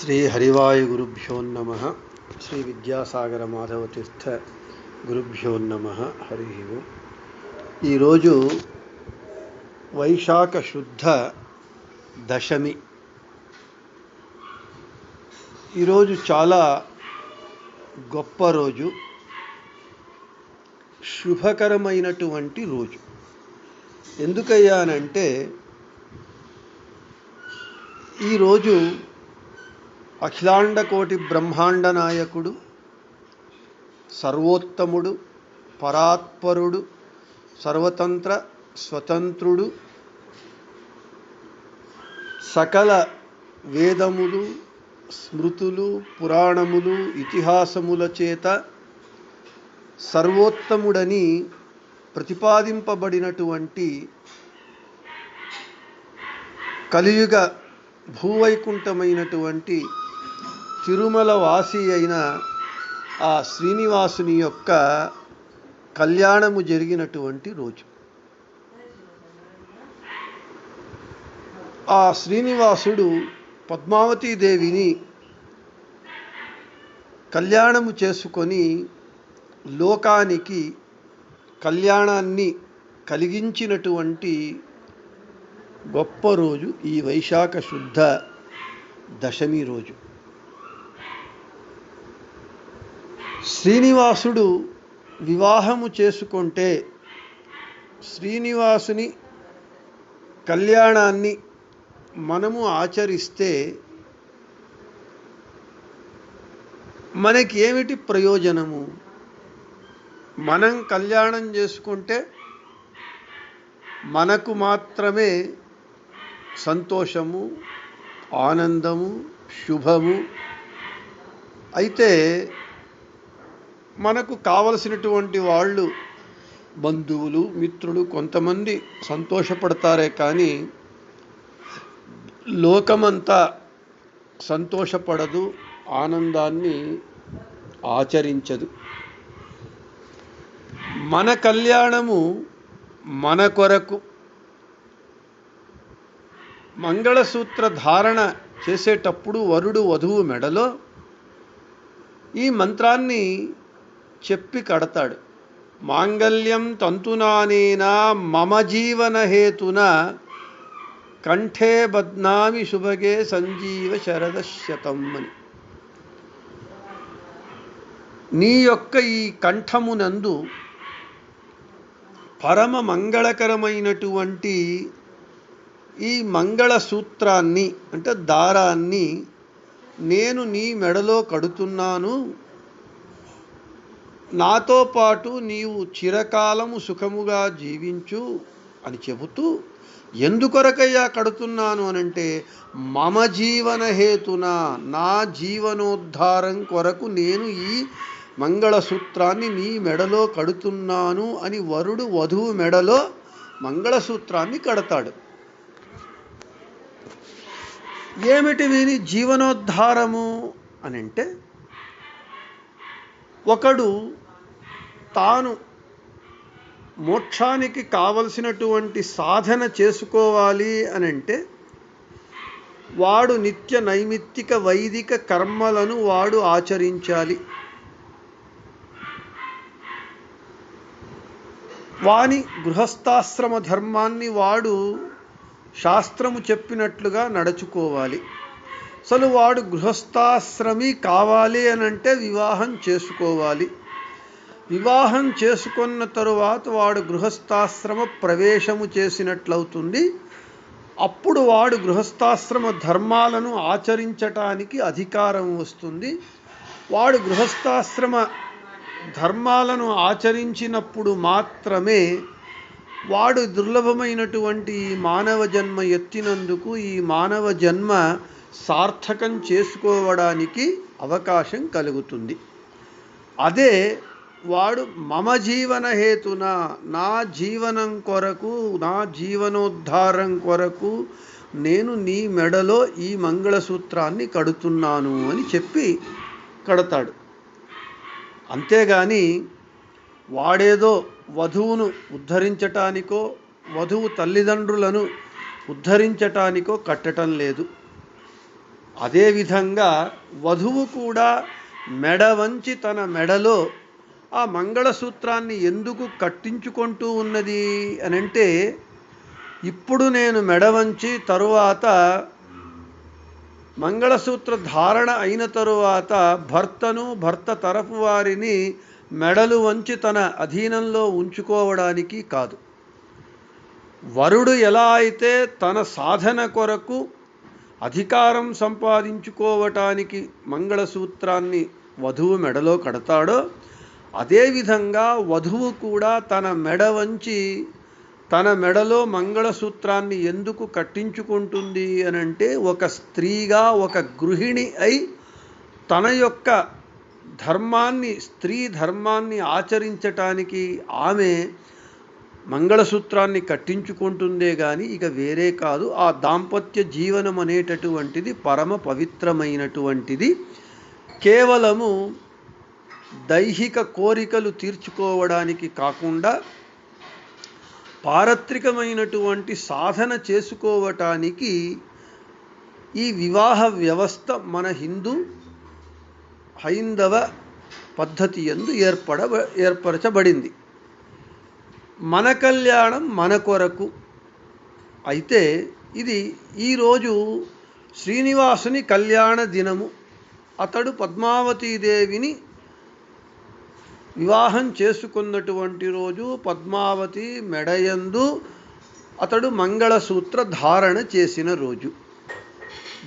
శ్రీ హరివాయు గురుభ్యోన్నమ శ్రీ విద్యాసాగర మాధవతీర్థ గురుభ్యో నమ. హరి ఓం. ఈరోజు వైశాఖ శుద్ధ దశమి. ఈరోజు చాలా గొప్ప రోజు. శుభకరమైనటువంటి రోజు. ఎందుకయ్యానంటే ఈరోజు అఖిలాండ కోటి బ్రహ్మాండ నాయకుడు సర్వోత్తముడు పరాత్పరుడు సర్వతంత్ర స్వతంత్రుడు సకల వేదములు స్మృతులు పురాణములు ఇతిహాసముల చేత సర్వోత్తముడని ప్రతిపాదింపబడినటువంటి కలియుగ భూవైకుంఠమైనటువంటి తిరుమల వాసి అయిన ఆ శ్రీనివాసుని యొక్క కళ్యాణము జరిగినటువంటి రోజు. ఆ శ్రీనివాసుడు పద్మావతీదేవిని కళ్యాణము చేసుకొని లోకానికి కళ్యాణాన్ని కలిగించినటువంటి గొప్ప రోజు ఈ వైశాఖ శుద్ధ దశమి రోజు. శ్రీనివాసుడు వివాహము చేసుకుంటే శ్రీనివాసుని కళ్యాణాన్ని మనము ఆచరిస్తే మనకి ఏమిటి ప్రయోజనము? మనం కళ్యాణం చేసుకుంటే మనకు మాత్రమే సంతోషము ఆనందము శుభము. అయితే మనకు కావలసినటువంటి వాళ్ళు బంధువులు మిత్రులు కొంతమంది సంతోషపడతారే కానీ లోకమంతా సంతోషపడదు ఆనందాన్ని ఆచరించదు. మన కళ్యాణము మన కొరకు. మంగళసూత్ర ధారణ చేసేటప్పుడు వరుడు వధువు మెడలో ఈ మంత్రాన్ని చెప్పి కడతాడు. మాంగళ్యం తంతునానేనా మమ జీవన హేతున కంఠే బద్నామి శుభగే సంజీవ శరదశతం అని. నీ యొక్క ఈ కంఠమునందు పరమ మంగళకరమైనటువంటి ఈ మంగళ సూత్రాన్ని అంటే దారాన్ని నేను నీ మెడలో కడుతున్నాను నాతో పాటు నీవు చిరకాలము సుఖముగా జీవించు అని చెబుతూ ఎందుకొరకయ్యా కడుతున్నాను అనంటే మమ జీవన హేతున నా జీవనోద్ధారం కొరకు నేను ఈ మంగళసూత్రాన్ని నీ మెడలో కడుతున్నాను అని వరుడు వధువు మెడలో మంగళసూత్రాన్ని కడతాడు. ఏమిటి వీరి జీవనోద్ధారము అని అంటే ఒకడు తాను మోక్షానికి కావలసినటువంటి సాధన చేసుకోవాలి అని అంటే వాడు నిత్య నైమిత్తిక వైదిక కర్మలను వాడు ఆచరించాలి. వాని గృహస్థాశ్రమ ధర్మాన్ని వాడు శాస్త్రము చెప్పినట్లుగా నడుచుకోవాలి. అసలు వాడు గృహస్థాశ్రమి కావాలి అని అంటే వివాహం చేసుకోవాలి. వివాహం చేసుకున్న తరువాత వాడు గృహస్థాశ్రమ ప్రవేశము చేసినట్లవుతుంది. అప్పుడు వాడు గృహస్థాశ్రమ ధర్మాలను ఆచరించటానికి అధికారం వస్తుంది. వాడు గృహస్థాశ్రమ ధర్మాలను ఆచరించినప్పుడు మాత్రమే వాడు దుర్లభమైనటువంటి ఈ మానవ జన్మ ఎత్తినందుకు ఈ మానవ జన్మ సార్థకం చేసుకోవడానికి అవకాశం కలుగుతుంది. అదే వాడు మమ జీవన హేతున నా జీవనం కొరకు నా జీవనోద్ధారం కొరకు నేను నీ మెడలో ఈ మంగళసూత్రాన్ని కడుతున్నాను అని చెప్పి కడతాడు. అంతేగాని వాడేదో వధువును ఉద్ధరించటానికో వధువు తల్లిదండ్రులను ఉద్ధరించటానికో కట్టటం లేదు. అదేవిధంగా వధువు కూడా మెడ వంచి తన మెడలో ఆ మంగళసూత్రాన్ని ఎందుకు కట్టించుకుంటూ ఉన్నది అని అంటే ఇప్పుడు నేను మెడ వంచి తరువాత మంగళసూత్ర ధారణ అయిన తరువాత భర్తను భర్త తరపు వారిని మెడలు వంచి తన అధీనంలో ఉంచుకోవడానికి కాదు. వరుడు ఎలా అయితే తన సాధన కొరకు అధికారం సంపాదించుకోవటానికి మంగళసూత్రాన్ని వధువు మెడలో కడతాడో అదేవిధంగా వధువు కూడా తన మెడ వంచి తన మెడలో మంగళసూత్రాన్ని ఎందుకు కట్టించుకుంటుంది అని అంటే ఒక స్త్రీగా ఒక గృహిణి అయి తన యొక్క ధర్మాన్ని స్త్రీ ధర్మాన్ని ఆచరించటానికి ఆమె మంగళసూత్రాన్ని కట్టించుకుంటుందే కానీ ఇక వేరే కాదు. ఆ దాంపత్య జీవనం అనేటటువంటిది పరమ పవిత్రమైనటువంటిది కేవలము దైహిక కోరికలు తీర్చుకోవడానికి కాకుండా పారత్రికమైనటువంటి సాధన చేసుకోవటానికి ఈ వివాహ వ్యవస్థ మన హిందూ హైందవ పద్ధతి ఎందు ఏర్పడ ఏర్పరచబడింది. మన కళ్యాణం మన కొరకు. అయితే ఇది ఈరోజు శ్రీనివాసుని కళ్యాణ దినము అతడు పద్మావతీదేవిని వివాహం చేసుకున్నటువంటి రోజు పద్మావతి మెడయందు అతడు మంగళసూత్ర ధారణ చేసిన రోజు.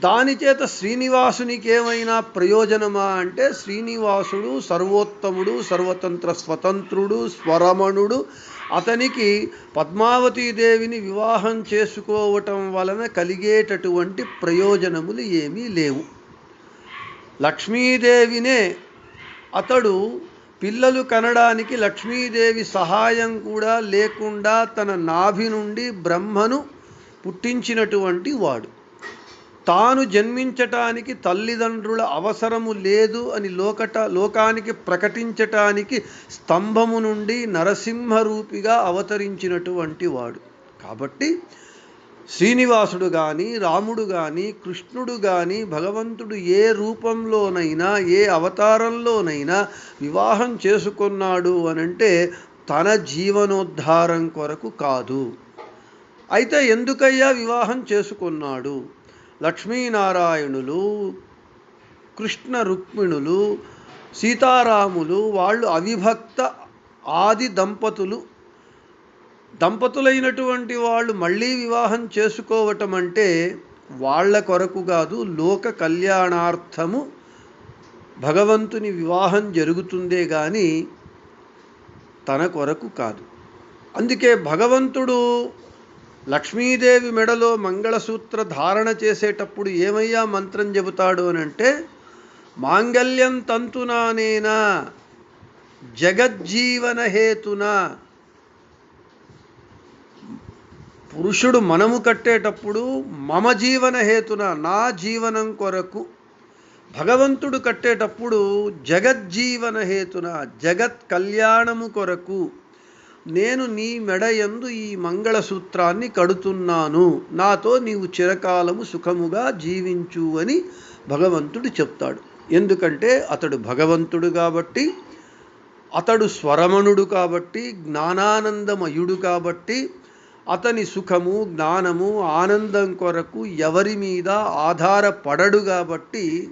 దానిచేత శ్రీనివాసునికి ఏమైనా ప్రయోజనమా అంటే శ్రీనివాసుడు సర్వోత్తముడు సర్వతంత్ర స్వతంత్రుడు స్వరమణుడు. అతనికి పద్మావతీదేవిని వివాహం చేసుకోవటం వలన కలిగేటటువంటి ప్రయోజనములు ఏమీ లేవు. లక్ష్మీదేవినే అతడు పిల్లలు కనడానికి లక్ష్మీదేవి సహాయం కూడా లేకుండా తన నాభి నుండి బ్రహ్మను పుట్టించినటువంటి వాడు. తాను జన్మించటానికి తల్లిదండ్రుల అవసరము లేదు అని లోకట లోకానికి ప్రకటించటానికి స్తంభము నుండి నరసింహరూపిగా అవతరించినటువంటి వాడు. కాబట్టి శ్రీనివాసుడు కానీ రాముడు కానీ కృష్ణుడు కానీ భగవంతుడు ఏ రూపంలోనైనా ఏ అవతారంలోనైనా వివాహం చేసుకున్నాడు అనంటే తన జీవనోద్ధారం కొరకు కాదు. అయితే ఎందుకయ్యా వివాహం చేసుకున్నాడు? లక్ష్మీనారాయణులు కృష్ణ రుక్మిణులు సీతారాములు వాళ్ళు అవిభక్త ఆది దంపతులు దంపతులైనటువంటి వాళ్ళు మళ్ళీ వివాహం చేసుకోవటం అంటే వాళ్ళ కొరకు కాదు లోక కళ్యాణార్థము భగవంతుని వివాహం జరుగుతుందే కానీ తన కొరకు కాదు. అందుకే భగవంతుడు లక్ష్మీదేవి మెడలో మంగళసూత్ర ధారణ చేసేటప్పుడు ఏమయ్యా మంత్రం చెబుతాడు అని అంటే మాంగల్యం తంతునానేనా జగజ్జీవన హేతున పురుషుడు మనము కట్టేటప్పుడు మమ జీవన హేతున నా జీవనం కొరకు భగవంతుడు కట్టేటప్పుడు జగజ్జీవన హేతున జగత్ కళ్యాణము కొరకు నేను నీ మెడయందు ఈ మంగళసూత్రాన్ని కడుతున్నాను. నాతో నీవు చిరకాలము సుఖముగా జీవించు అని భగవంతుడు చెప్తాడు. ఎందుకంటే అతడు భగవంతుడు కాబట్టి అతడు స్వరమణుడు కాబట్టి జ్ఞానానందమయుడు కాబట్టి అతని సుఖము జ్ఞానము ఆనందం కొరకు ఎవరి మీద ఆధారపడడు కాబట్టి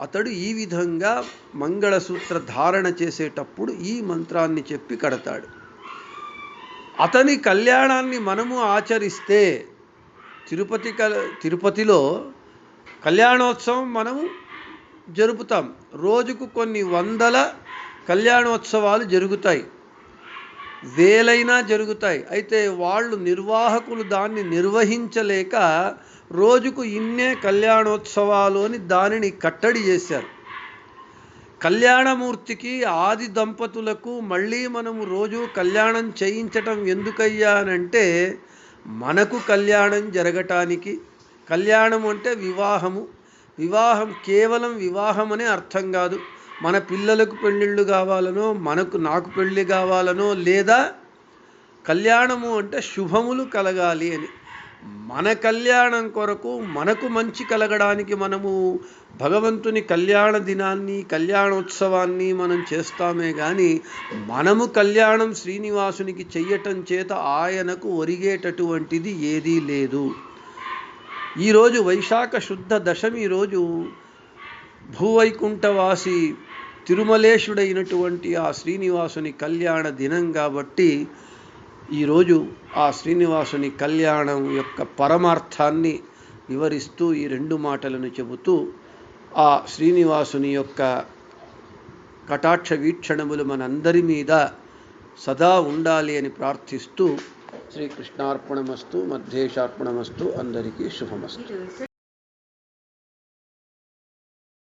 అతడు ఈ విధంగా మంగళసూత్ర ధారణ చేసేటప్పుడు ఈ మంత్రాన్ని చెప్పి కడతాడు. అతని కళ్యాణాన్ని మనము ఆచరిస్తే తిరుపతి కల్ తిరుపతిలో కళ్యాణోత్సవం మనము జరుపుతాం. రోజుకు కొన్ని వందల కళ్యాణోత్సవాలు జరుగుతాయి. వేలైనా జరుగుతాయి. అయితే వాళ్ళు నిర్వాహకులు దాన్ని నిర్వహించలేక రోజుకు ఇన్నే కళ్యాణోత్సవాలు అని దానిని కట్టడి చేశారు. కళ్యాణమూర్తికి ఆది దంపతులకు మళ్ళీ మనము రోజు కళ్యాణం చేయించటం ఎందుకయ్యానంటే మనకు కళ్యాణం జరగటానికి. కళ్యాణం అంటే వివాహము. వివాహం కేవలం వివాహం అనే అర్థం కాదు. మన పిల్లలకు పెళ్ళిళ్ళు కావాలనో మనకు నాకు పెళ్ళి కావాలనో లేదా కళ్యాణము అంటే శుభములు కలగాలి అని. మన కళ్యాణం కొరకు మనకు మంచి కలగడానికి మనము భగవంతుని కళ్యాణ దినాన్ని కళ్యాణోత్సవాన్ని మనం చేస్తామే కానీ మనము కళ్యాణం శ్రీనివాసునికి చెయ్యటం చేత ఆయనకు ఒరిగేటటువంటిది ఏదీ లేదు. ఈరోజు వైశాఖ శుద్ధ దశమి రోజు భూవైకుంఠవాసి తిరుమలేశుడైనటువంటి ఆ శ్రీనివాసుని కళ్యాణ దినం కాబట్టి ఈరోజు ఆ శ్రీనివాసుని కళ్యాణం యొక్క పరమార్థాన్ని వివరిస్తూ ఈ రెండు మాటలను చెబుతూ ఆ శ్రీనివాసుని యొక్క కటాక్ష వీక్షణములు మనందరి మీద సదా ఉండాలి అని ప్రార్థిస్తూ శ్రీకృష్ణార్పణమస్తు మధ్యేశార్పణమస్తు అందరికీ శుభమస్తు.